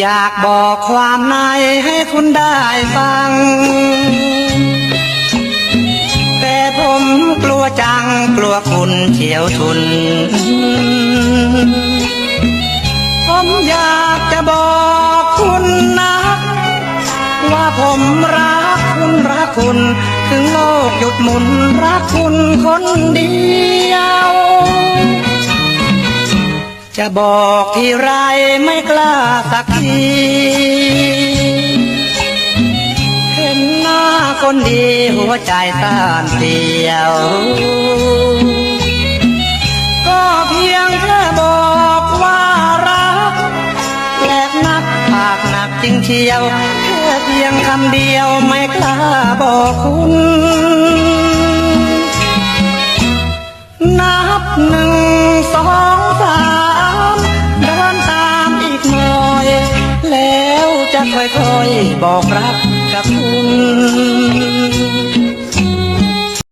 อยากบอกความในให้คุณได้ฟัง แต่ผมกลัวจังกลัวคุณเฉียวชุน ผมอยากจะบอกคุณนะ ว่าผมรักคุณรักคุณ ถึงโลกหยุดหมุนรักคุณคนเดียว จะบอกที่ไรไม่กล้าสักที เห็นหน้าคนดีหัวใจต้านเดียว ก็เพียงแค่บอกว่ารักแลกนักปากหนักจริงเชียว แค่เพียงคำเดียวไม่กล้าบอกคุณ แล้วจะค่อยๆบอกรัก